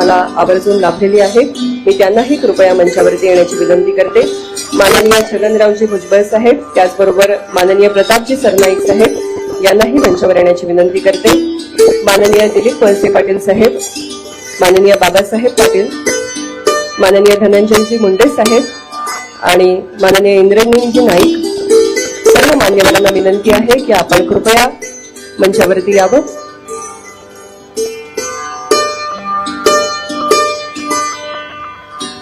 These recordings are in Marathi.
मला आवर्जून लाभलेली आहे. मी त्यांनाही कृपया मंचावरती येण्याची विनंती करते. माननीय छगनरावजी भुजबळ साहेब त्याचबरोबर माननीय प्रतापजी सरनाईक साहेब यांनाही मंचावर येण्याची विनंती करते. माननीय दिलीप वळसे पाटील साहेब माननीय बाबासाहेब पाटील माननीय धनंजयजी मुंडे साहेब आणि माननीय इंद्रनीलजी नाईक सर्व मान्यवरांना विनंती आहे की आपण कृपया मंचावरती यावं.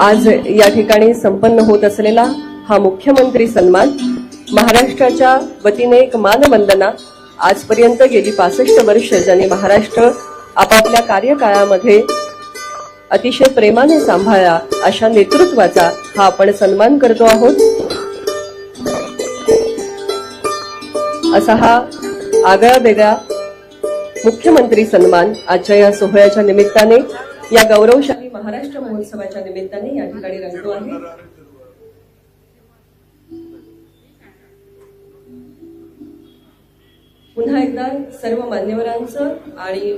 आज या ठिकाणी संपन्न होत असलेला हा मुख्यमंत्री सन्मान महाराष्ट्राच्या वतीने एक मानवंदना आजपर्यंत गेली पासष्ट वर्ष ज्यांनी महाराष्ट्र आपापल्या कार्यकाळामध्ये अतिशय प्रेमाने सांभाळा अशा नेतृत्वाचा हा आपण सन्मान करतो आहोत. असा हा आगळा वेगळा मुख्यमंत्री सन्मान आजच्या या सोहळ्याच्या निमित्ताने या गौरवशाली महाराष्ट्र महोत्सवाच्या निमित्ताने या ठिकाणी रंगतो आहे. पुन्हा एकदा सर्व मान्यवरांचं आणि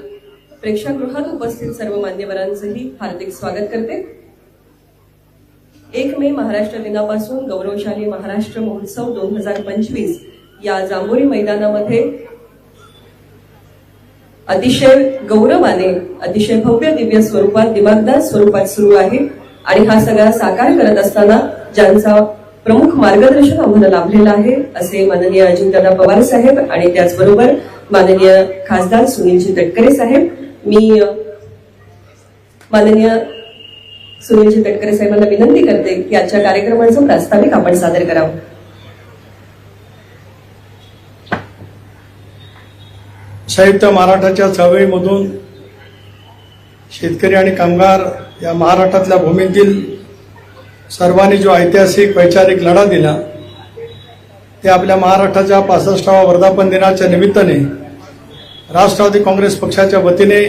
प्रेक्षागृहात उपस्थित सर्व मान्यवरांचंही हार्दिक स्वागत करते. एक मे महाराष्ट्र दिनापासून गौरवशाली महाराष्ट्र महोत्सव दोन हजार पंचवीस या जांभोरी मैदानामध्ये अतिशय गौरवाने अतिशय भव्य दिव्य स्वरूपात दिमागदार स्वरूपात सुरू आहे. आणि हा सगळा साकार करत असताना ज्यांचा प्रमुख मार्गदर्शन आम्हाला लाभलेलं आहे असे माननीय अजितदादा पवार साहेब आणि त्याचबरोबर माननीय खासदार सुनीलजी तटकरे साहेब. मी माननीय सुनीलजी तटकरे साहेबांना विनंती करते की आजच्या कार्यक्रमाचं प्रास्ताविक आपण सादर करावं. संयुक्त महाराष्ट्राच्या चळवळीमधून शेतकरी आणि कामगार या महाराष्ट्रातल्या भूमीतील सर्वांनी जो ऐतिहासिक वैचारिक लढा दिला ते आपल्या महाराष्ट्राच्या पासष्टावा वर्धापन दिनाच्या निमित्ताने राष्ट्रवादी काँग्रेस पक्षाच्या वतीने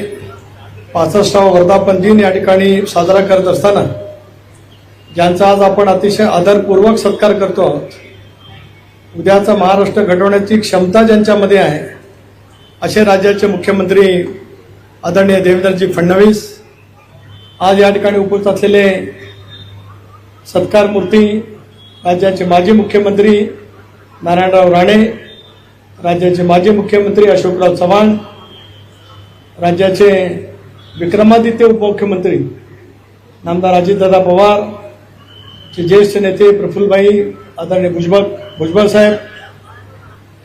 पासष्टावा वर्धापन दिन या ठिकाणी साजरा करत असताना ज्यांचा आज आपण अतिशय आदरपूर्वक सत्कार करतो आहोत उद्याचा महाराष्ट्र घडवण्याची क्षमता ज्यांच्यामध्ये आहे असे राज्याचे मुख्यमंत्री आदरणीय देवेंद्रजी फडणवीस आज या ठिकाणी उपस्थित असलेले सत्कार मूर्ती राज्याचे माजी मुख्यमंत्री नारायणराव राणे राज्याचे माजी मुख्यमंत्री अशोकराव चव्हाण राज्याचे विक्रमादित्य उपमुख्यमंत्री नामदार अजितदादा पवार चे ज्येष्ठ नेते प्रफुल्लभाई आदरणीय भुजबळ भुजबळ साहेब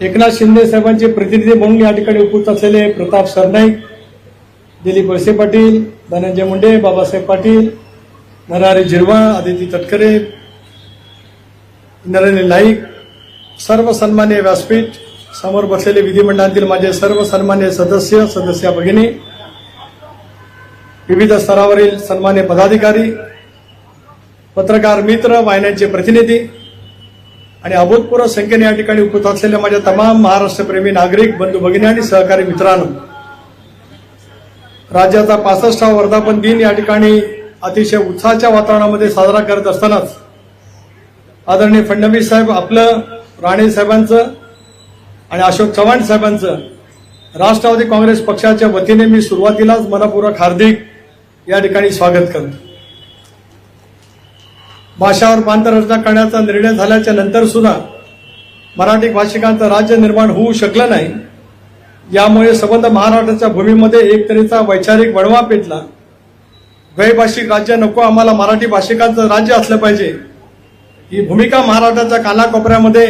एकनाथ शिंदे साहेबांचे प्रतिनिधी म्हणून या ठिकाणी उपस्थित असलेले प्रताप सरनाईक दिलीप वळसे पाटील धनंजय मुंडे बाबासाहेब पाटील नरहरी झिरवा आदिती तटकरे नरेंद्र नाईक सर्व सन्मान्य व्यासपीठ समोर बसलेले विधिमंडळातील माझे सर्व सन्मान्य सदस्य सदस्य भगिनी विविध स्तरावरील सन्मान्य पदाधिकारी पत्रकार मित्र वाहिन्यांचे प्रतिनिधी आणि अभूतपूर्व संख्येने या ठिकाणी उपस्थित असलेल्या माझ्या तमाम महाराष्ट्रप्रेमी नागरिक बंधू भगिनी आणि सहकारी मित्रांनो राज्याचा पासष्टावा वर्धापन दिन या ठिकाणी अतिशय उत्साहाच्या वातावरणामध्ये साजरा करत असतानाच आदरणीय फडणवीस साहेब आपलं राणे साहेबांचं आणि अशोक चव्हाण साहेबांचं राष्ट्रवादी काँग्रेस पक्षाच्या वतीने मी सुरुवातीलाच मनपूर्वक हार्दिक या ठिकाणी स्वागत करतो. भाषावर प्रांतरचना करण्याचा निर्णय झाल्याच्यानंतर सुद्धा मराठी भाषिकांचं राज्य निर्माण होऊ शकलं नाही. यामुळे संबंध महाराष्ट्राच्या भूमीमध्ये एक तऱ्हेचा वैचारिक वणवा पेटला. गैभाषिक राज्य नको आम्हाला मराठी भाषिकांचं राज्य असलं पाहिजे. ही भूमिका महाराष्ट्राच्या कानाकोपऱ्यामध्ये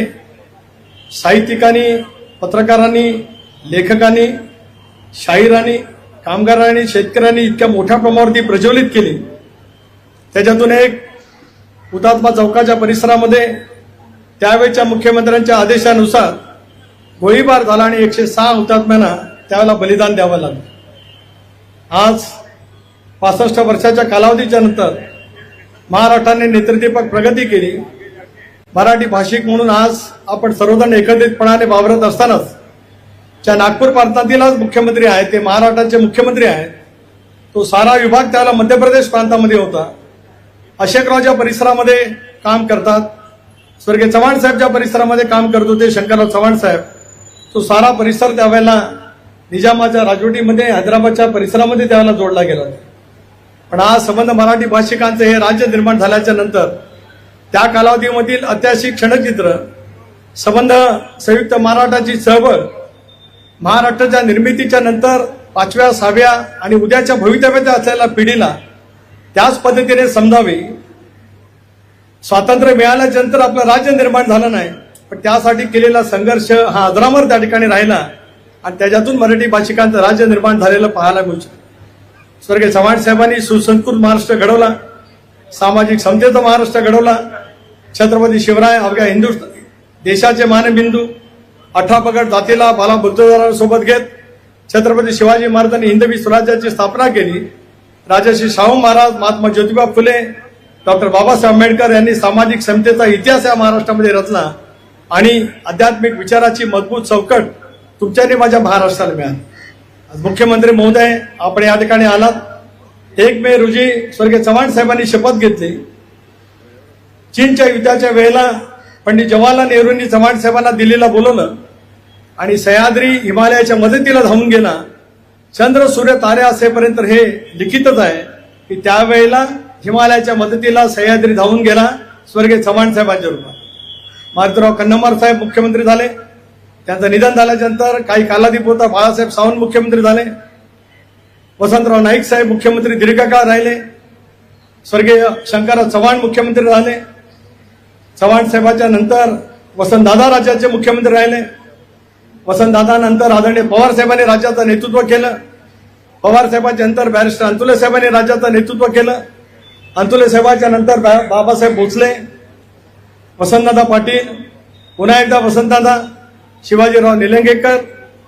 साहित्यिकांनी पत्रकारांनी लेखकांनी शाहिरांनी कामगारांनी शेतकऱ्यांनी इतक्या मोठ्या प्रमाणावरती प्रज्वलित केली. त्याच्यातून एक हुतात्मा चौकाच्या परिसरामध्ये त्यावेळच्या मुख्यमंत्र्यांच्या आदेशानुसार गोळीबार झाला आणि एकशे सहा हुतात्म्यांना त्यावेळेला बलिदान द्यावं लागलं. आज पासष्ट वर्षाच्या कालावधीच्या नंतर महाराष्ट्राने नेत्रदीपक प्रगती केली. मराठी भाषिक म्हणून आज आपण सर्वजण एकत्रितपणाने वावरत असतानाच ज्या नागपूर प्रांतातील आज मुख्यमंत्री आहेत ते महाराष्ट्राचे मुख्यमंत्री आहेत तो सारा विभाग त्याला मध्य प्रदेश प्रांतामध्ये होता. अशोकरावच्या परिसरामध्ये काम करतात स्वर्गीय चव्हाण साहेबच्या परिसरामध्ये काम करत होते शंकरराव चव्हाण साहेब तो सारा परिसर त्यावेळेला निजामाच्या राजवटीमध्ये हैदराबादच्या परिसरामध्ये त्यावेळेला जोडला गेला. पण आज संबंध मराठी भाषिकांचे हे राज्य निर्माण झाल्याच्यानंतर त्या कालावधीमधील ऐतिहासिक क्षणचित्र संबंध संयुक्त महाराष्ट्राची चळवळ महाराष्ट्राच्या निर्मितीच्या नंतर पाचव्या सहाव्या आणि उद्याच्या भवितव्याच्या असलेल्या पिढीला त्याच पद्धतीने समजावे. स्वातंत्र्य मिळाल्याच्या नंतर आपलं राज्य निर्माण झालं नाही पण त्यासाठी केलेला संघर्ष हा अजरामर त्या ठिकाणी राहिला आणि त्याच्यातून मराठी भाषिकांचं राज्य निर्माण झालेलं पाहायला मिळू शकतं स्वर्गीय चव्हाण साहेबांनी सुसंस्कृत महाराष्ट्र घडवला सामाजिक समतेचा महाराष्ट्र घडवला. छत्रपती शिवराय अवघ्या हिंदू देशाचे मानबिंदू अठरा पगड जातीला बाला बुद्धदारांसोबत घेत छत्रपती शिवाजी महाराजांनी हिंदवी स्वराज्याची स्थापना केली. राजर्षी शाहू महाराज महात्मा ज्योतिबा फुले डॉक्टर बाबासाहेब आंबेडकर यांनी सामाजिक समतेचा इतिहास या महाराष्ट्रामध्ये रचला आणि आध्यात्मिक विचाराची मजबूत चौकट तुमच्याने माझ्या महाराष्ट्राला मिळाली. आज मुख्यमंत्री महोदय आपण या ठिकाणी आलात. एक मे रोजी स्वर्गीय चव्हाण साहेबांनी शपथ घेतली. चीनच्या युद्धाच्या वेळेला पंडित जवाहरलाल नेहरूंनी चव्हाण साहेबांना दिल्लीला बोलवलं आणि सह्याद्री हिमालयाच्या मदतीला धावून गेला. चंद्र सूर्य तारे असेपर्यंत हे लिखितच आहे की त्यावेळेला हिमालयाच्या मदतीला सह्याद्री धावून गेला स्वर्गीय चव्हाण साहेबांच्या रूपात. मारुतीराव कन्नमवार साहेब मुख्यमंत्री झाले. त्यांचं निधन झाल्यानंतर काही काही कालाधिपुरता बाळासाहेब सावंत मुख्यमंत्री झाले. वसंतराव नाईक साहेब मुख्यमंत्री दीर्घकाळ राहिले. स्वर्गीय शंकरराव चव्हाण मुख्यमंत्री झाले. चव्हाण साहेबाच्या नंतर वसंतदादा राज्याचे मुख्यमंत्री राहिले. वसंतदादा नंतर आदरणीय पवार साहेबांनी राज्याचं नेतृत्व केलं. पवार साहेबांच्या नंतर बॅरिस्टर अंतुले साहेबांनी राज्याचं नेतृत्व केलं. अंतुले साहेबांच्या नंतर बा- बाबासाहेब भोसले वसंतदादा पाटील पुन्हा एकदा वसंतदादा शिवाजीराव निलंगेकर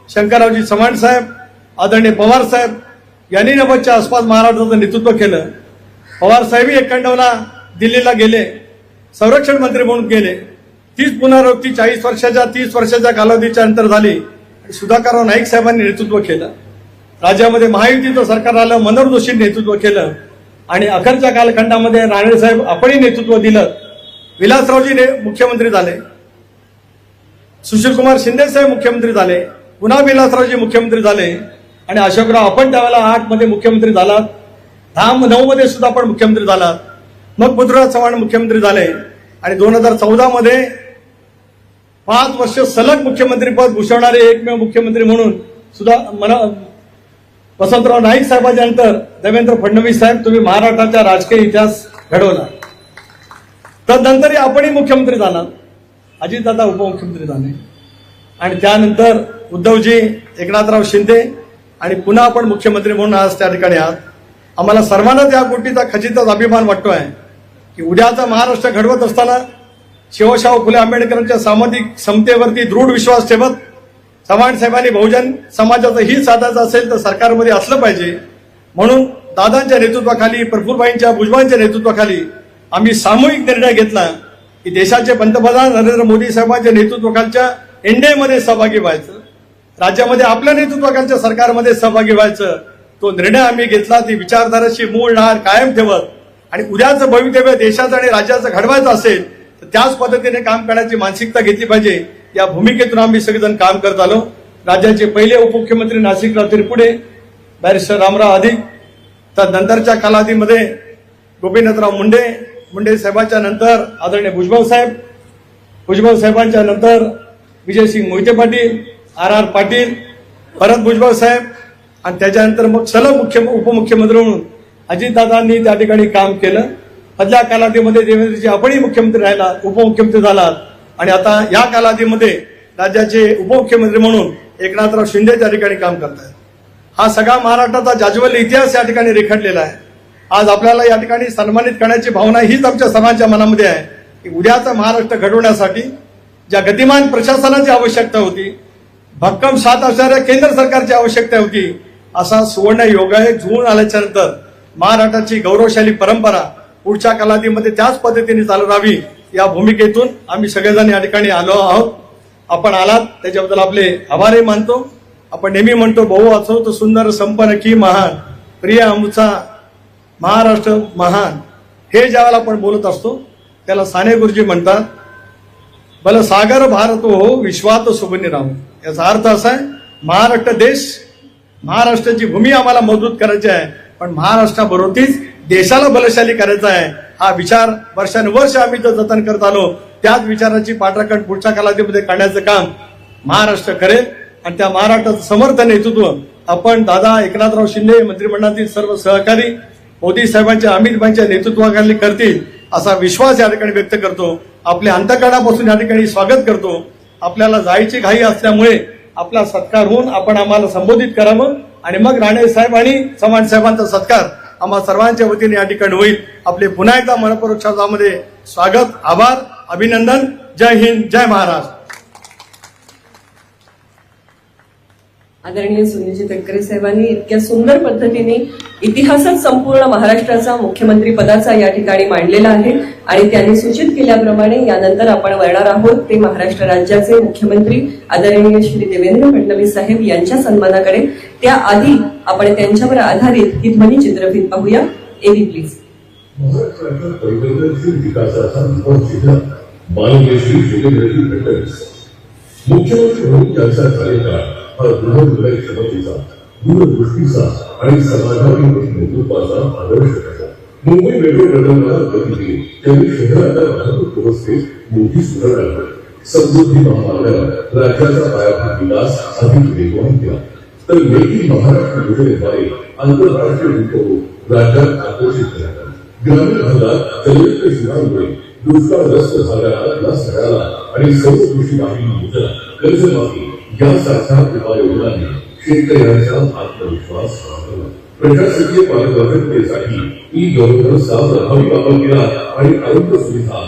शंकररावजी चव्हाण साहेब आदरणीय पवार साहेब यांनी नव्वदच्या आसपास महाराष्ट्राचं नेतृत्व केलं. पवार साहेबही एकांडवला दिल्लीला गेले संरक्षण मंत्री म्हणून गेले. तीच पुनरावृत्ती चाळीस वर्षाच्या तीस वर्षाच्या कालावधीच्या नंतर झाली. आणि सुधाकरराव नाईक साहेबांनी नेतृत्व केलं. राज्यामध्ये महायुतीचं सरकार आलं मनोहर जोशींनी नेतृत्व केलं. आणि अखेरच्या कालखंडामध्ये राणे साहेब आपणही नेतृत्व दिलं. विलासरावजी ने- मुख्यमंत्री झाले. सुशीलकुमार शिंदे साहेब मुख्यमंत्री झाले. पुन्हा विलासरावजी मुख्यमंत्री झाले. आणि अशोकराव आपण त्यावेळेला आठमध्ये मुख्यमंत्री झालात. दहा नऊ मध्ये सुद्धा आपण मुख्यमंत्री झालात. मग पृथ्वीराज चव्हाण मुख्यमंत्री झाले. आणि दोन हजार चौदा मध्ये पाच वर्ष सलग मुख्यमंत्रीपद भूषवणारे एकमेव मुख्यमंत्री म्हणून सुद्धा मला वसंतराव नाईक साहेबांच्या नंतर देवेंद्र फडणवीस साहेब तुम्ही महाराष्ट्राचा राजकीय इतिहास घडवला. तदनंतरही आपणही मुख्यमंत्री झालात अजितदादा उपमुख्यमंत्री झाले आणि त्यानंतर उद्धवजी एकनाथराव शिंदे आणि पुन्हा आपण मुख्यमंत्री म्हणून आज त्या ठिकाणी आहात. आम्हाला सर्वांनाच या गोष्टीचा खचितच अभिमान वाटतो आहे की उद्याचा महाराष्ट्र घडवत असताना शिवशाहू फुले आंबेडकरांच्या सामाजिक समतेवरती दृढ विश्वास ठेवत चव्हाण साहेबांनी बहुजन समाजाचं हित साधायचं असेल तर सरकारमध्ये असलं पाहिजे. म्हणून दादांच्या नेतृत्वाखाली प्रफुल्लबाईंच्या भुजबळांच्या नेतृत्वाखाली आम्ही सामूहिक निर्णय घेतला की देशाचे पंतप्रधान नरेंद्र मोदी साहेबांच्या नेतृत्वाखालच्या एनडीएमध्ये सहभागी व्हायचं राज्यामध्ये आपल्या नेतृत्वाखालच्या सरकारमध्ये सहभागी व्हायचं. तो निर्णय आम्ही घेतला ती विचारधाराची मूळ नार कायम ठेवत आणि उद्याचं भवितव्य देशाचं आणि राज्याचं घडवायचं असेल त्याच पद्धतीने काम करण्याची मानसिकता घेतली पाहिजे. या भूमिकेतून आम्ही सगळेजण काम करत आलो. राज्याचे पहिले उपमुख्यमंत्री नाशिकराव तिरपुडे बॅरिस्टर रामराव अधिक तदनंतरच्या कालावधीमध्ये गोपीनाथराव मुंडे मुंडे साहेबांच्या नंतर आदरणीय भुजबळ साहेब भुजबळ साहेबांच्या नंतर विजयसिंग मोहिते पाटील आर आर पाटील भरत भुजबळ साहेब आणि त्याच्यानंतर मग सलग मुख्य उपमुख्यमंत्री म्हणून अजितदादांनी त्या ठिकाणी काम केलं. मधल्या कालावधीमध्ये देवेंद्रजी आपणही मुख्यमंत्री राहिला उपमुख्यमंत्री झालात. आणि आता या कालावधीमध्ये राज्याचे उपमुख्यमंत्री म्हणून एकनाथराव शिंदे त्या ठिकाणी काम करतायत. हा सगळा महाराष्ट्राचा जाज्वल्य इतिहास या ठिकाणी रेखाटलेला आहे. आज आपल्याला या ठिकाणी सन्मानित करण्याची भावना हीच आमच्या सर्वांच्या मनामध्ये आहे की उद्याचा महाराष्ट्र घडवण्यासाठी ज्या गतिमान प्रशासनाची आवश्यकता होती भक्कम साथ असणाऱ्या केंद्र सरकारची आवश्यकता होती असा सुवर्ण योग आहे जुळून आल्याच्यानंतर महाराष्ट्राची गौरवशाली परंपरा पुढच्या कालावधीमध्ये त्याच पद्धतीने चालू राहावी या भूमिकेतून आम्ही सगळेजण या ठिकाणी आलो आहोत. आपण आलात त्याच्याबद्दल आपले आभारही मानतो. आपण नेहमी म्हणतो बहु असो तो सुंदर संपन्न की महान प्रिय आमचा महाराष्ट्र महान. हे ज्यावेळेला आपण बोलत असतो त्याला साने गुरुजी म्हणतात भले सागर भारत हो विश्वात सुगुनी राहू. याचा अर्थ असा आहे महाराष्ट्र देश महाराष्ट्राची भूमी आम्हाला मजबूत करायची आहे पण महाराष्ट्राबरोबरच देशाला बलशाली करायचा आहे. हा विचार वर्षानुवर्ष आम्ही जो जतन करत आलो त्याच विचाराची पाठराखण पुढच्या कालावधीमध्ये करण्याचं काम महाराष्ट्र करेल. आणि त्या महाराष्ट्राचं समर्थ नेतृत्व आपण दादा एकनाथराव शिंदे मंत्रिमंडळातील सर्व सहकारी मोदी साहेबांच्या अमितभाईच्या नेतृत्वाखाली करतील असा विश्वास या ठिकाणी व्यक्त करतो. आपल्या अंतकरणापासून या ठिकाणी स्वागत करतो. आपल्याला जायची घाई असल्यामुळे आपला सत्कार होऊन आपण आम्हाला संबोधित करावं. आणि मग राणे साहेब आणि चव्हाण साहेबांचा सत्कार. आम्हा सर्वांच्या वतीने या ठिकाणी होईल. आपले पुन्हा एकदा मनपूर्वक शब्दामध्ये स्वागत आभार अभिनंदन. जय हिंद जय महाराष्ट्र. आदरणीय सुनीलजी तटकरे साहेबांनी इतक्या सुंदर पद्धतीने इतिहासात संपूर्ण महाराष्ट्राचा मुख्यमंत्री पदाचा या ठिकाणी मांडलेला आहे आणि त्यांनी सूचित केल्याप्रमाणे यानंतर आपण वळणार आहोत ते महाराष्ट्र राज्याचे मुख्यमंत्री आदरणीय श्री देवेंद्र फडणवीस साहेब यांच्या सन्मानाकडे. त्याआधी आपण त्यांच्यावर आधारित ही ध्वनी चित्रफित पाहूया. एबी प्लीज मुख्यमंत्री म्हणून त्यांचा कार्यकाळ हा दृढ क्षमतेचा दूरदृष्टीचा आणि समाजातील नेतृत्वाचा आदर्श होता मुंबई मेट्रो प्रकल्पाला गती दिली. त्यांनी वाहतूक व्यवस्थेत मोठी सुधारणा समृद्धी महामार्गाला राज्याचा पायाभूत विकास अधिक वेगवान केला. तर मेक इन महाराष्ट्र योजनेद्वारे आंतरराष्ट्रीय गुंतवणूक राज्यात आकर्षित करण्यात आली ग्रामीण भागात जलयुक्त शिवारमुळे दुष्काळग्रस्त भागाला दिलास मिळाला आणि सर्वकृषी वाहिनी योजना कर्जमाफी यासारख्या उपाययोजनांनी शेतकऱ्यांचा आत्मविश्वास वाढवला. प्रशासकीय पारदर्शकतेसाठी ई गव्हर्नन्सचा प्रभावी वापर केला आणि आरोग्य सुविधा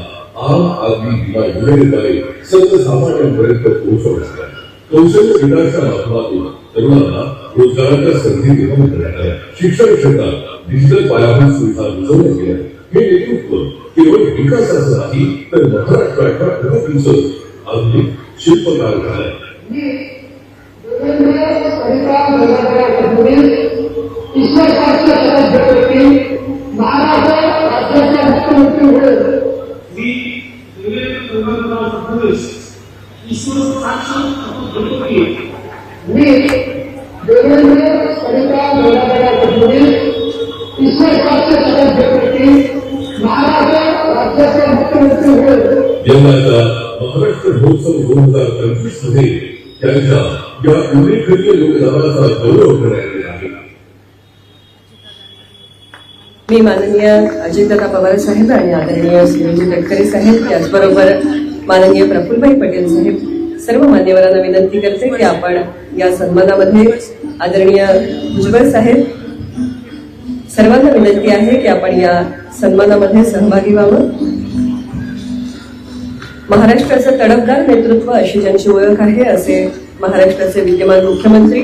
आम आदमी विमा योजनेद्वारे सर्वसामान्यांपर्यंत पोहोचवण्यात आल्या कौशल्य विकासाच्या माध्यमातून तरुणांना रोजगाराच्या संधी निर्माण करण्यात आल्या शिक्षण क्षेत्रात डिजिटल पायाभूत सुविधा रुजवण्यात गेल्या हे नेतृत्व केवळ विकासाचं नाही तर महाराष्ट्राच्या प्रगतीचं आधुनिक शिल्पकार झालंय महाराष्ट्र राज्याच्या मुख्यमंत्री म्हणून मी देवेंद्र फडणवीस ईश्वर साक्षी मी देवेंद्र सरिता निराकरा फडणवीस ईश्वर साक्ष व्यक्ती महाराष्ट्र राज्याचे मुख्यमंत्री होईल यंदाचा महाराष्ट्र महोत्सव दोन हज़ार पंचवीस मध्ये त्यांच्या या उल्लेखनीय योगदानाचा गौरव करण्यात येणार आहे मी माननीय अजितदादा पवार साहेब आणि आदरणीय सुनीलजी तटकरे साहेब त्याचबरोबर माननीय प्रफुल्लभाई पटेल साहेब सर्व मान्यवरांना विनंती करते की आपण या सन्मानामध्ये आदरणीय भुजबळ साहेब सर्वांना विनंती आहे की आपण या सन्मानामध्ये सहभागी व्हावं. महाराष्ट्राचं तडफदार नेतृत्व अशी ज्यांची ओळख आहे असे महाराष्ट्राचे विद्यमान मुख्यमंत्री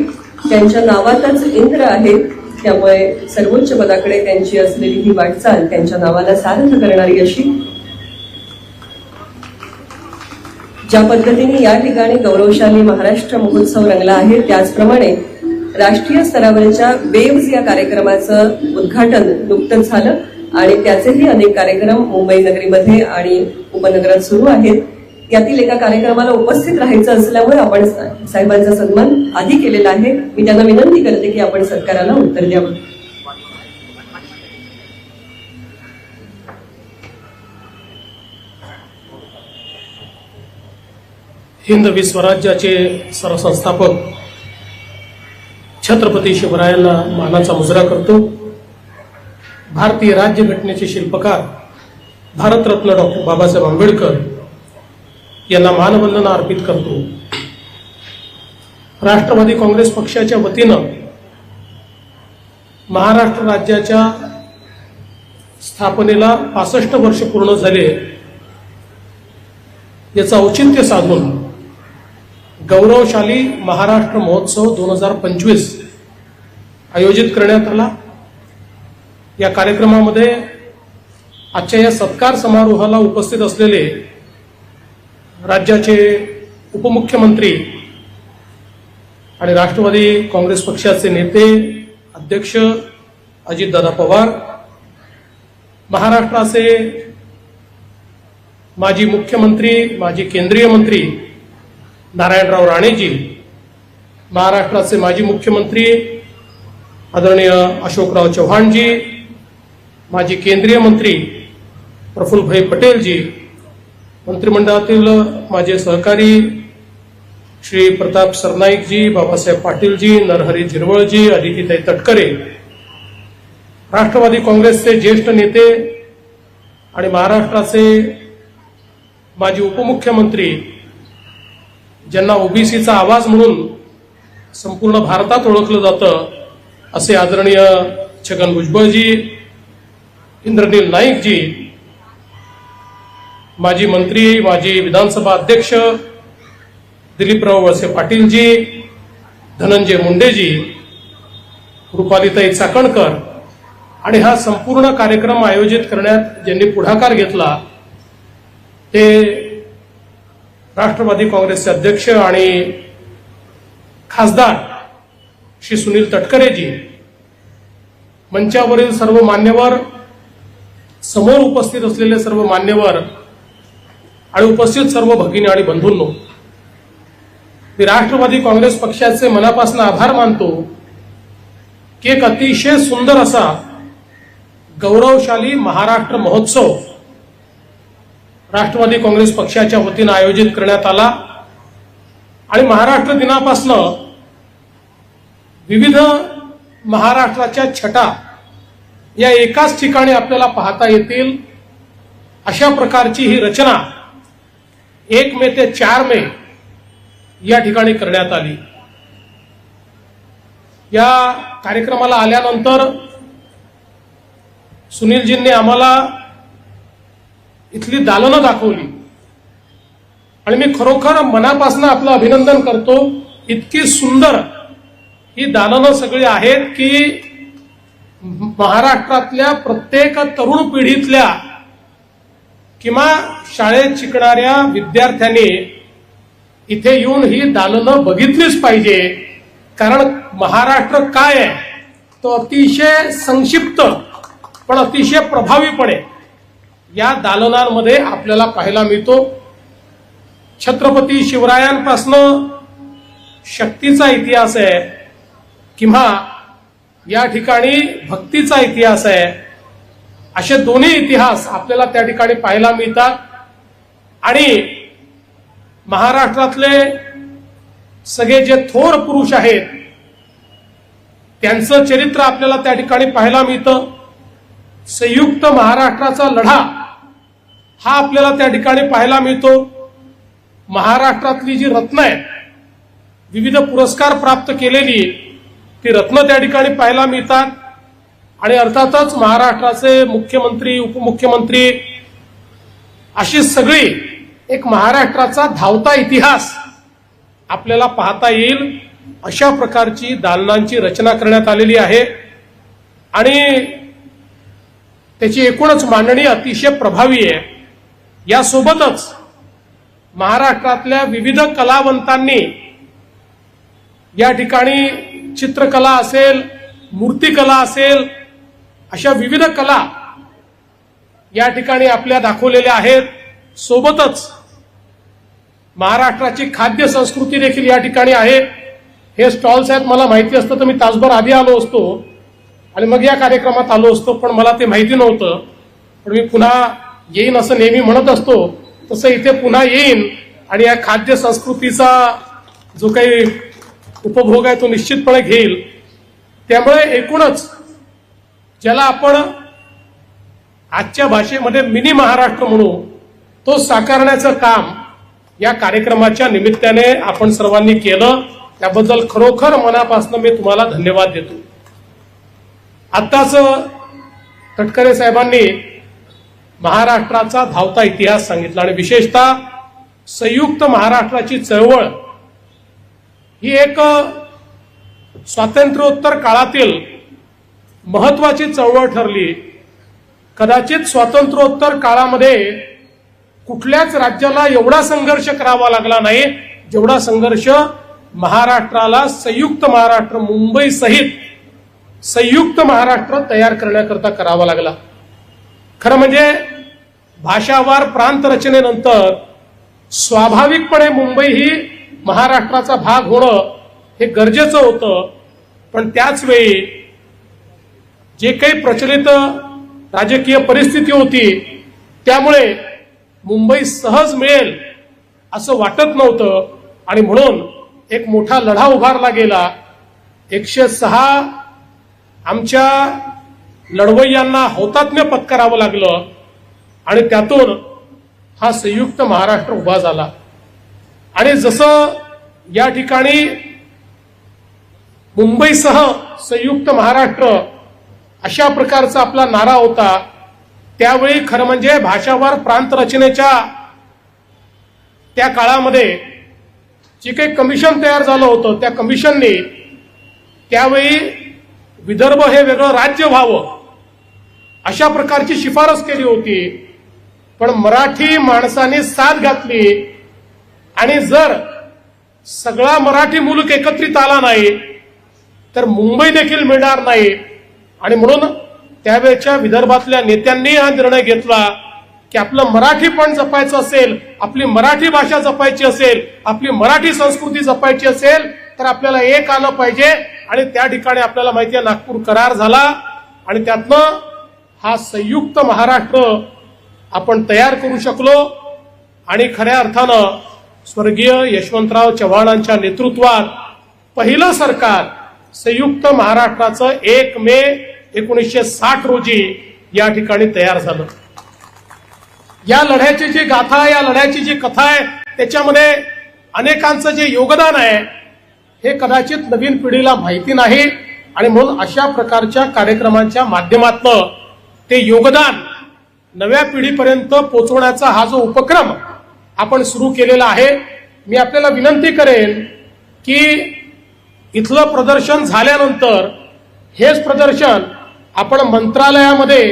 त्यांच्या नावातच इंद्र आहे त्यामुळे सर्वोच्च पदाकडे त्यांची असलेली ही वाटचाल त्यांच्या नावाला सार्थ करणारी अशी ज्या पद्धतीने या ठिकाणी गौरवशाली महाराष्ट्र महोत्सव रंगला आहे त्याचप्रमाणे राष्ट्रीय स्तरावरच्या वेव्ज या कार्यक्रमाचं उद्घाटन नुकतंच झालं आणि त्याचेही अनेक कार्यक्रम मुंबई नगरीमध्ये आणि उपनगरात सुरू आहेत. यातील एका कार्यक्रमाला उपस्थित राहायचं असल्यामुळे आपण साहेबांचा सन्मान आधी केलेला आहे. मी त्यांना विनंती करते की आपण सरकाराला उत्तर द्यावं. हिंदवी स्वराज्याचे सरसंस्थापक छत्रपती शिवरायांना मानाचा मुजरा करतो. भारतीय राज्यघटनेचे शिल्पकार भारतरत्न डॉक्टर बाबासाहेब आंबेडकर यांना मानवंदना अर्पित करतो. राष्ट्रवादी काँग्रेस पक्षाच्या वतीनं महाराष्ट्र राज्याच्या स्थापनेला पासष्ट वर्ष पूर्ण झाले. याचं औचित्य साधून गौरवशाली महाराष्ट्र महोत्सव दोन हजार पंचवीस आयोजित करण्यात आला. या कार्यक्रमामध्ये आजच्या या सत्कार समारोहाला उपस्थित असलेले राज्याचे उपमुख्यमंत्री आणि राष्ट्रवादी काँग्रेस पक्षाचे नेते अध्यक्ष अजितदादा पवार महाराष्ट्राचे माजी मुख्यमंत्री माजी केंद्रीय मंत्री नारायणराव राणेजी महाराष्ट्राचे माजी मुख्यमंत्री आदरणीय अशोकराव चव्हाणजी माजी केंद्रीय मंत्री प्रफुल्लभाई पटेलजी मंत्रिमंडळातील माझे सहकारी श्री प्रताप सरनाईकजी बाबासाहेब पाटीलजी नरहरी झिरवळजी अदितीताई तटकरे राष्ट्रवादी काँग्रेसचे ज्येष्ठ नेते आणि महाराष्ट्राचे माजी उपमुख्यमंत्री ज्यांना ओबीसीचा आवाज म्हणून संपूर्ण भारतात ओळखलं जातं असे आदरणीय छगन भुजबळजी इंद्रनील नाईकजी माजी मंत्री माजी विधानसभा अध्यक्ष दिलीपराव वळसे पाटीलजी धनंजय मुंडेजी रुपालीताई चाकणकर आणि हा संपूर्ण कार्यक्रम आयोजित करण्यात ज्यांनी पुढाकार घेतला ते राष्ट्रवादी काँग्रेसचे अध्यक्ष आणि खासदार श्री सुनील तटकरेजी मंचावरील सर्व मान्यवर समोर उपस्थित असलेले सर्व मान्यवर आणि उपस्थित सर्व भगिनी आणि बंधूंनो मी राष्ट्रवादी काँग्रेस पक्षाचे मनापासून आभार मानतो की एक अतिशय सुंदर असा गौरवशाली महाराष्ट्र महोत्सव राष्ट्रवादी काँग्रेस पक्षाच्या वतीनं आयोजित करण्यात आला. आणि महाराष्ट्र दिनापासनं विविध महाराष्ट्राच्या छटा या एकाच ठिकाणी आपल्याला पाहता येतील. अशा प्रकारची ही रचना एक मे ते चार मे या ठिकाणी करण्यात आली. या कार्यक्रमाला आल्यानंतर सुनीलजींनी आम्हाला इथली दालनं दाखवली. आणि मी खरोखर मनापासून आपलं अभिनंदन करतो इतकी सुंदर ही दालनं सगळी आहेत की महाराष्ट्रातल्या प्रत्येक तरुण पिढीतल्या किंवा शाळेत शिकणाऱ्या विद्यार्थ्यांनी इथे येऊन ही दालनं बघितलीच पाहिजे. कारण महाराष्ट्र काय आहे? तो अतिशय संक्षिप्त पण अतिशय प्रभावीपणे या दालनांमध्ये आपल्याला पाहायला मिळतो. छत्रपती शिवरायांपासनं शक्तीचा इतिहास आहे किंवा या ठिकाणी भक्तीचा इतिहास आहे असे दोन्ही इतिहास आपल्याला त्या ठिकाणी पाहायला मिळतात. आणि महाराष्ट्रातले सगळे जे थोर पुरुष आहेत त्यांचं चरित्र आपल्याला त्या ठिकाणी पाहायला मिळतं. संयुक्त महाराष्ट्राचा लढा हा आपल्याला त्या ठिकाणी पाहायला मिळतो. महाराष्ट्रातली जी रत्न आहेत विविध पुरस्कार प्राप्त केलेली ती रत्न त्या ठिकाणी पाहायला मिळतात. आणि अर्थातच महाराष्ट्राचे मुख्यमंत्री उपमुख्यमंत्री अशी सगळी एक महाराष्ट्राचा धावता इतिहास आपल्याला पाहता येईल. अशा प्रकारची दालनांची रचना करण्यात आलेली आहे. आणि त्याची एकूणच मांडणी अतिशय प्रभावी आहे. यासोबतच महाराष्ट्रातल्या विविध कलावंतांनी या ठिकाणी चित्रकला असेल मूर्तिकला असेल अशा विविध कला या ठिकाणी आपल्या दाखवलेल्या आहेत. सोबतच महाराष्ट्राची खाद्य संस्कृती देखील या ठिकाणी आहे. हे स्टॉल्स आहेत मला माहिती असतं तर मी तासभर आधी आलो असतो आणि मग या कार्यक्रमात आलो असतो पण मला ते माहिती नव्हतं. पण मी पुन्हा येईन असं नेहमी म्हणत असतो तसं इथे पुन्हा येईन. आणि या खाद्य संस्कृतीचा जो काही उपभोग आहे तो निश्चितपणे घेईल. त्यामुळे एकूणच ज्याला आपण आजच्या भाषेमध्ये मिनी महाराष्ट्र म्हणू तो साकारण्याचं काम या कार्यक्रमाच्या निमित्ताने आपण सर्वांनी केलं. त्याबद्दल खरोखर मनापासून मी तुम्हाला धन्यवाद देतो. आत्ताच तटकरे साहेबांनी महाराष्ट्राचा धावता इतिहास सांगितला आणि विशेषतः संयुक्त महाराष्ट्राची चळवळ ही एक स्वातंत्र्योत्तर काळातील महत्वाची चळवळ ठरली. कदाचित स्वातंत्र्योत्तर काळामध्ये कुठल्याच राज्याला एवढा संघर्ष करावा लागला नाही जेवढा संघर्ष महाराष्ट्राला संयुक्त महाराष्ट्र मुंबई सहित संयुक्त महाराष्ट्र तयार करण्याकरता करावा लागला. खरं म्हणजे भाषावार प्रांत रचनेनंतर स्वाभाविकपणे मुंबई ही महाराष्ट्राचा भाग होणं हे गरजेचं होतं. पण त्याच वेळी जे काही प्रचलित राजकीय परिस्थिती होती त्यामुळे मुंबई सहज मिळेल असं वाटत नव्हतं. आणि म्हणून एक मोठा लढा उभारला गेला. एकशे सहा आमच्या लढवय्यांना हौतात्म्य पत्करावं लागलं आणि त्यातून हा संयुक्त महाराष्ट्र उभा झाला. आणि जसं या ठिकाणी मुंबईसह संयुक्त महाराष्ट्र अशा प्रकारचा आपला नारा होता त्यावेळी खरं म्हणजे भाषावार प्रांत रचनेच्या त्या काळामध्ये जे काही कमिशन तयार झालं होतं त्या कमिशनने त्यावेळी विदर्भ हे वेगळं राज्य व्हावं. अशा प्रकारची शिफारस केली होती. पण मराठी माणसाने साथ घातली. आणि जर सगळा मराठी मुलूक एकत्रित आला नाही तर मुंबई देखील मिळणार नाही. आणि म्हणून त्यावेळच्या विदर्भातल्या नेत्यांनी हा निर्णय घेतला की आपलं मराठी पण जपायचं असेल आपली मराठी भाषा जपायची असेल आपली मराठी संस्कृती जपायची असेल तर आपल्याला एक आलं पाहिजे आणि त्या ठिकाणी आपल्याला माहिती आहे नागपूर करार झाला आणि त्यातनं हा संयुक्त महाराष्ट्र आपण तयार करू शकलो आणि खऱ्या अर्थानं स्वर्गीय यशवंतराव चव्हाणांच्या नेतृत्वात पहिलं सरकार संयुक्त महाराष्ट्राचं एक मे एकोणीसशे साठ रोजी या ठिकाणी तयार झालं. या लढ्याची जी गाथा या लढ्याची जी कथा आहे त्याच्यामध्ये अनेकांचं जे योगदान आहे हे कदाचित नवीन पिढीला माहिती नाही. आणि म्हणून अशा प्रकारच्या कार्यक्रमांच्या माध्यमातनं ते योगदान नव्या पिढीपर्यंत पोचवण्याचा हा जो उपक्रम आपण सुरू केलेला आहे मी आपल्याला विनंती करेन की इथलं प्रदर्शन झाल्यानंतर हेच प्रदर्शन आपण मंत्रालयामध्ये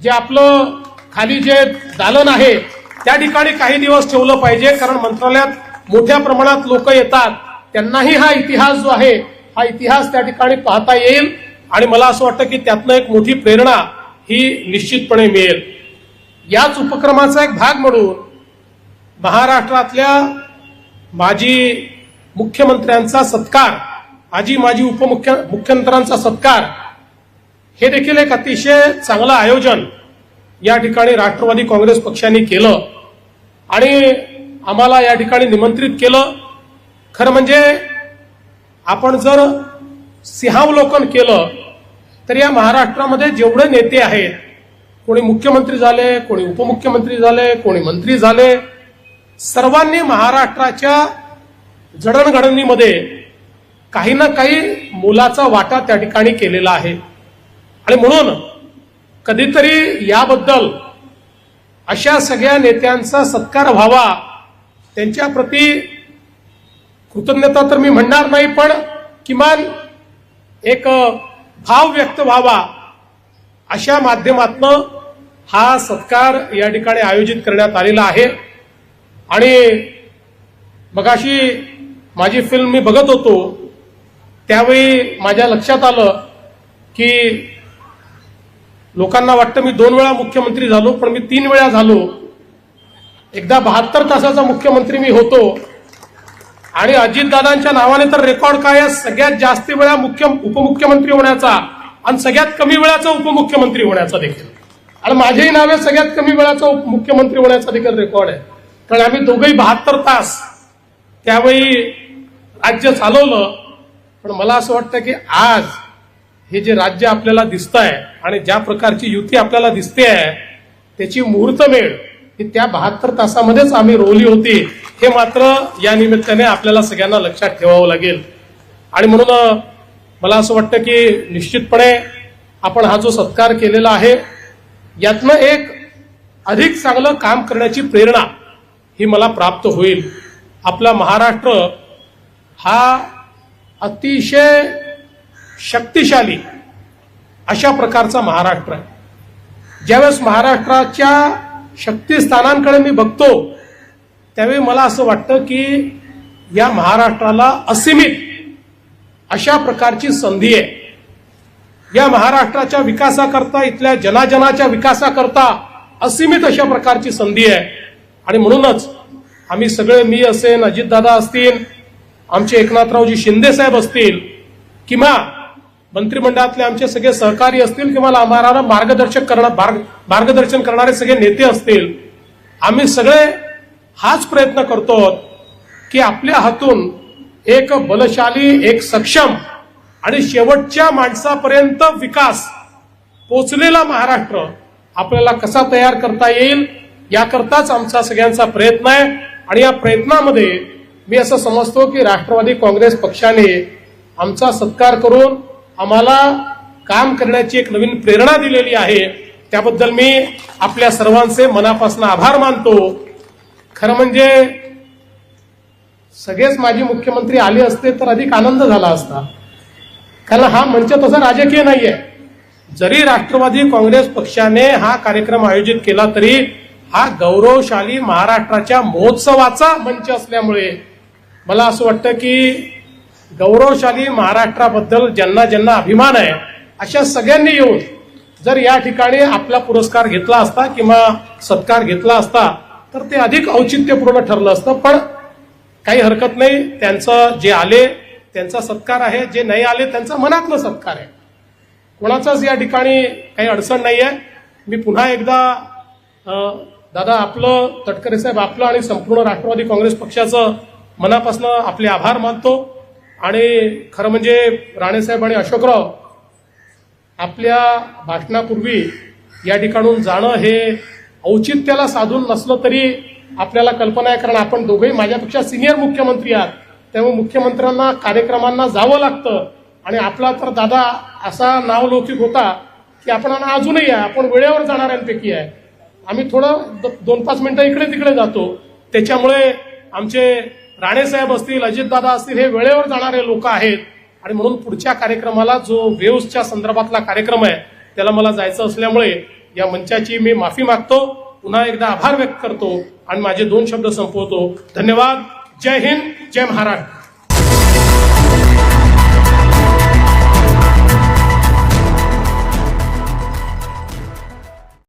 जे आपलं खाली जे दालन आहे त्या ठिकाणी काही दिवस ठेवलं पाहिजे. कारण मंत्रालयात मोठ्या प्रमाणात लोक येतात. त्यांनाही हा इतिहास जो आहे हा इतिहास त्या ठिकाणी पाहता येईल आणि मला असं वाटतं की त्यातनं एक मोठी प्रेरणा ही निश्चितपणे मिळेल. याच उपक्रमाचा एक भाग म्हणून महाराष्ट्रातल्या माजी मुख्यमंत्र्यांचा सत्कार आजी माजी उपमुख्य मुख्यमंत्र्यांचा सत्कार हे देखील एक अतिशय चांगलं आयोजन या ठिकाणी राष्ट्रवादी काँग्रेस पक्षाने केलं आणि आम्हाला या ठिकाणी निमंत्रित केलं. खरं म्हणजे आपण जर सिंहावलोकन केलं तर या महाराष्ट्रामध्ये जेवढे नेते आहेत कोणी मुख्यमंत्री झाले कोणी उपमुख्यमंत्री झाले कोणी मंत्री झाले सर्वांनी महाराष्ट्राच्या जडणघडणीमध्ये काही ना काही मोलाचा वाटा त्या ठिकाणी केलेला आहे. आणि म्हणून कधीतरी याबद्दल अशा सगळ्या नेत्यांचा सत्कार व्हावा त्यांच्या प्रती कृतज्ञता तर मी म्हणणार नाही पण किमान एक भाव व्यक्त व्हावा अशा माध्यमातनं हा सत्कार या ठिकाणी आयोजित करण्यात आलेला आहे. आणि मगाशी माझी फिल्म मी बघत होतो त्यावेळी माझ्या लक्षात आलं की लोकांना वाटतं मी दोन वेळा मुख्यमंत्री झालो पण मी तीन वेळा झालो. एकदा बहात्तर तासाचा मुख्यमंत्री मी होतो आणि अजितदादांच्या नावाने तर रेकॉर्ड काय आहे? सगळ्यात जास्त वेळा मुख्य उपमुख्यमंत्री होण्याचा आणि सगळ्यात कमी वेळाचा उपमुख्यमंत्री होण्याचा देखील. आणि माझेही नावे सगळ्यात कमी वेळाचा उपमुख्यमंत्री होण्याचा देखील रेकॉर्ड आहे. कारण आम्ही दोघंही बहात्तर तास त्यावेळी राज्य चालवलं. पण मला असं वाटतं की आज हे जे राज्य आपल्याला दिसत आहे आणि ज्या प्रकारची युती आपल्याला दिसते आहे त्याची मुहूर्तमेढ की त्या बहात्तर तासामध्येच आम्ही रोवली होती. हे मात्र या निमित्ताने आपल्याला सगळ्यांना लक्षात ठेवावं लागेल. आणि म्हणून मला असं वाटतं की निश्चितपणे आपण हा जो सत्कार केलेला आहे यातनं एक अधिक चांगलं काम करण्याची प्रेरणा ही मला प्राप्त होईल. आपला महाराष्ट्र हा अतिशय शक्तिशाली अशा प्रकारचा महाराष्ट्र आहे. ज्यावेळेस महाराष्ट्राच्या शक्तिस्थानांकडे मी बघतो त्यावेळी मला असं वाटतं की या महाराष्ट्राला असीमित अशा प्रकारची संधी आहे. या महाराष्ट्राच्या विकासाकरता इथल्या जनाजनाच्या विकासाकरता असीमित अशा प्रकारची संधी आहे. आणि म्हणूनच आम्ही सगळे मी असेन अजितदादा असतील आमचे एकनाथरावजी शिंदे साहेब असतील किंवा मंत्रिमंडळातले आमचे सगळे सहकारी असतील किंवा आम्हाला मार्गदर्शक करणार मार्ग- मार्गदर्शन करणारे सगळे नेते असतील आम्ही सगळे हाच प्रयत्न करतो की आपल्या हातून एक बलशाली एक सक्षम आणि शेवटच्या माणसापर्यंत विकास पोचलेला महाराष्ट्र आपल्याला कसा तयार करता येईल याकरताच आमचा सगळ्यांचा प्रयत्न आहे. आणि या प्रयत्नामध्ये मी असं समजतो की राष्ट्रवादी काँग्रेस पक्षाने आमचा सत्कार करून आम्हाला काम करण्याची एक नवीन प्रेरणा दिलेली आहे. त्याबद्दल मी आपल्या सर्वांचे मनापासून आभार मानतो. खरं म्हणजे सगळेच माजी मुख्यमंत्री आले असते तर अधिक आनंद झाला असता. कारण हा मंच तसा राजकीय नाहीये. जरी राष्ट्रवादी काँग्रेस पक्षाने हा कार्यक्रम आयोजित केला तरी हा गौरवशाली महाराष्ट्राच्या महोत्सवाचा मंच असल्यामुळे मला असं वाटतं की गौरवशाली महाराष्ट्राबद्दल ज्यांना ज्यांना अभिमान आहे अशा सगळ्यांनी येऊन जर या ठिकाणी आपला पुरस्कार घेतला असता किंवा सत्कार घेतला असता तर ते अधिक औचित्यपूर्ण ठरलं असतं. पण काही हरकत नाही त्यांचं जे आले त्यांचा सत्कार आहे. जे नाही आले त्यांचा मनातलं सत्कार आहे. कोणाचाच या ठिकाणी काही अडचण नाही आहे मी पुन्हा एकदा दादा आपलं तटकरे साहेब आपलं आणि संपूर्ण राष्ट्रवादी काँग्रेस पक्षाचं मनापासून आपले आभार मानतो. आणि खरं म्हणजे राणेसाहेब आणि अशोकराव आपल्या भाषणापूर्वी या ठिकाणून जाणं हे औचित्याला साधून नसलं तरी आपल्याला कल्पना आहे कारण आपण दोघेही माझ्यापेक्षा सिनियर मुख्यमंत्री आहात. त्यामुळे मुख्यमंत्र्यांना कार्यक्रमांना जावं लागतं. आणि आपला तर दादा असा नावलौकिक होता की आपण अजूनही आहे आपण वेळेवर जाणाऱ्यांपैकी आहे. आम्ही थोडं द- दोन पाच मिनिटं इकडे तिकडे जातो. त्याच्यामुळे आमचे राणेसाहेब असतील अजितदादा असतील हे वेळेवर जाणारे लोक आहेत. आणि म्हणून पुढच्या कार्यक्रमाला जो वेव्सच्या संदर्भातला कार्यक्रम आहे त्याला मला जायचं असल्यामुळे या मंचाची मी माफी मागतो. पुन्हा एकदा आभार व्यक्त करतो आणि माझे दोन शब्द संपवतो. धन्यवाद. जय हिंद. जय महाराष्ट्र.